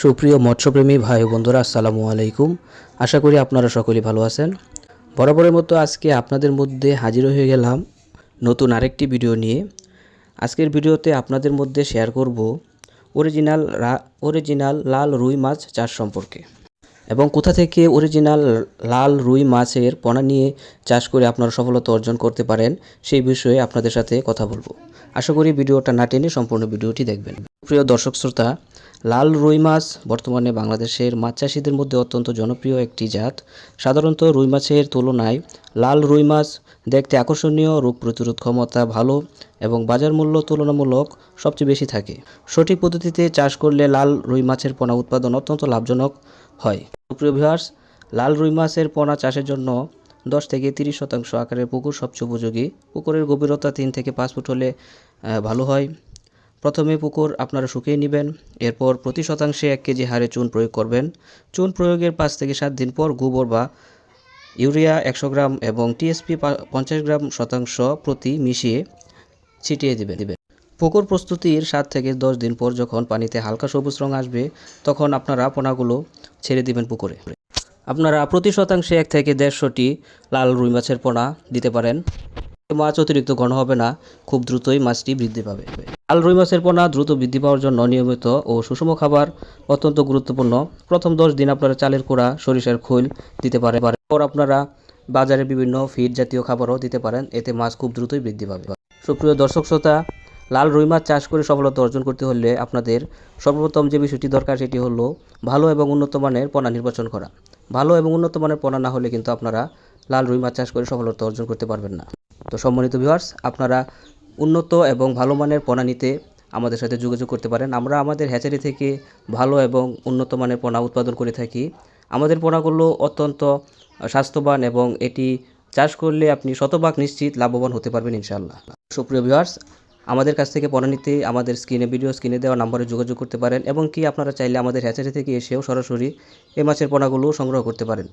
সুপ্রিয় মৎস্যপ্রেমী ভাই বন্ধুরা, আসসালামু আলাইকুম। আশা করি আপনারা সকলেই ভালো আছেন। বরাবরের মতো আজকে আপনাদের মধ্যে হাজির হয়ে গেলাম নতুন আরেকটি ভিডিও নিয়ে। আজকের ভিডিওতে আপনাদের মধ্যে শেয়ার করব অরিজিনাল অরিজিনাল লাল রুই মাছ চাষ সম্পর্কে এবং কোথা থেকে অরিজিনাল লাল রুই মাছের পোনা নিয়ে চাষ করে আপনারা সফলতা অর্জন করতে পারেন, সেই বিষয়ে আপনাদের সাথে কথা বলব। আশা করি ভিডিওটা না টেনে সম্পূর্ণ ভিডিওটি দেখবেন। প্রিয় দর্শক, শ্রোতা লাল রুই মাছ বর্তমানে বাংলাদেশের মাছ চাষিদের মধ্যে অত্যন্ত জনপ্রিয় একটি জাত। সাধারণত রুই মাছের তুলনায় লাল রুই মাছ দেখতে আকর্ষণীয়, রোগ প্রতিরোধ ক্ষমতা ভালো এবং বাজার মূল্য তুলনামূলক সবচেয়ে বেশি থাকে। সঠিক পদ্ধতিতে চাষ করলে লাল রুই মাছের পোনা উৎপাদন অত্যন্ত লাভজনক হয়। প্রিয় ভিউয়ার্স, লাল রুই মাছের পোনা চাষের জন্য দশ থেকে তিরিশ শতাংশ আকারের পুকুর সবচেয়ে উপযোগী। পুকুরের গভীরতা তিন থেকে পাঁচ ফুট হলে ভালো হয়। প্রথমে পুকুর আপনারা শুকিয়ে নেবেন, এরপর প্রতি শতাংশে এক কেজি হারে চুন প্রয়োগ করবেন। চুন প্রয়োগের পাঁচ থেকে সাত দিন পর গোবর বা ইউরিয়া একশো গ্রাম এবং টিএসপি পঞ্চাশ গ্রাম শতাংশ প্রতি মিশিয়ে ছিটিয়ে দিবেন দিবেন। পুকুর প্রস্তুতির সাত থেকে দশ দিন পর যখন পানিতে হালকা সবুজ রং আসবে, তখন আপনারা পোনাগুলো ছেড়ে দিবেন পুকুরে। আপনারা প্রতি শতাংশে এক থেকে দেড়শোটি লাল রুই মাছের পোনা দিতে পারেন। মাছ অতিরিক্ত ঘন হবে না, খুব দ্রুতই মাছটি বৃদ্ধি পাবে। লাল রুই মাছের পোনা দ্রুত বৃদ্ধি পাওয়ার জন্য নিয়মিত ও সুষম খাবার অত্যন্ত গুরুত্বপূর্ণ। প্রথম দশ দিন আপনারা চালের কুড়া, সরিষার খৈল দিতে পারেন পর। আপনারা বাজারে বিভিন্ন ফিড জাতীয় খাবারও দিতে পারেন। এতে মাছ খুব দ্রুতই বৃদ্ধি পাবে। সুপ্রিয় দর্শক শ্রোতা লাল রুই মাছ চাষ করে সফলতা অর্জন করতে হলে আপনাদের সর্বপ্রথম যে বিষয়টি দরকার সেটি হলো ভালো এবং উন্নত মানের পোনা নির্বাচন করা। ভালো এবং উন্নত মানের পোনা না হলে কিন্তু আপনারা লাল রুই মাছ চাষ করে সফলতা অর্জন করতে পারবেন না। তো সম্মানিত ভিউয়ার্স আপনারা উন্নত এবং ভালো মানের পোনা নিতে আমাদের সাথে যোগাযোগ করতে পারেন। আমরা আমাদের হ্যাচারি থেকে ভালো এবং উন্নত মানের পোনা উৎপাদন করে থাকি। আমাদের পোনাগুলো অত্যন্ত স্বাস্থ্যবান এবং এটি চাষ করলে আপনি শতভাগ নিশ্চিত লাভবান হতে পারবেন ইনশাআল্লাহ। সুপ্রিয় ভিউয়ার্স, আমাদের কাছ থেকে পণ্য নিতে আমাদের স্ক্রিনে ভিডিও স্ক্রিনে দেওয়া নাম্বারে যোগাযোগ করতে পারেন এবং কি আপনারা চাইলে আমাদের হ্যাচারি থেকে এসেও সরাসরি এই মাছের পোনাগুলো সংগ্রহ করতে পারেন।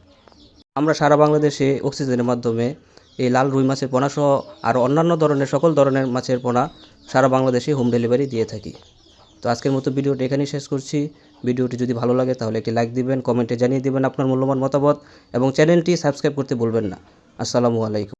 আমরা সারা বাংলাদেশে অক্সিজেনের মাধ্যমে এই লাল রুই মাছের পোনা সহ আরও অন্যান্য ধরনের সকল ধরনের মাছের পোনা সারা বাংলাদেশে হোম ডেলিভারি দিয়ে থাকি। তো আজকের মতো ভিডিওটি এখানেই শেষ করছি। ভিডিওটি যদি ভালো লাগে তাহলে একটি লাইক দিবেন, কমেন্টে জানিয়ে দিবেন আপনার মূল্যবান মতামত এবং চ্যানেলটি সাবস্ক্রাইব করতে ভুলবেন না। আসসালামু আলাইকুম।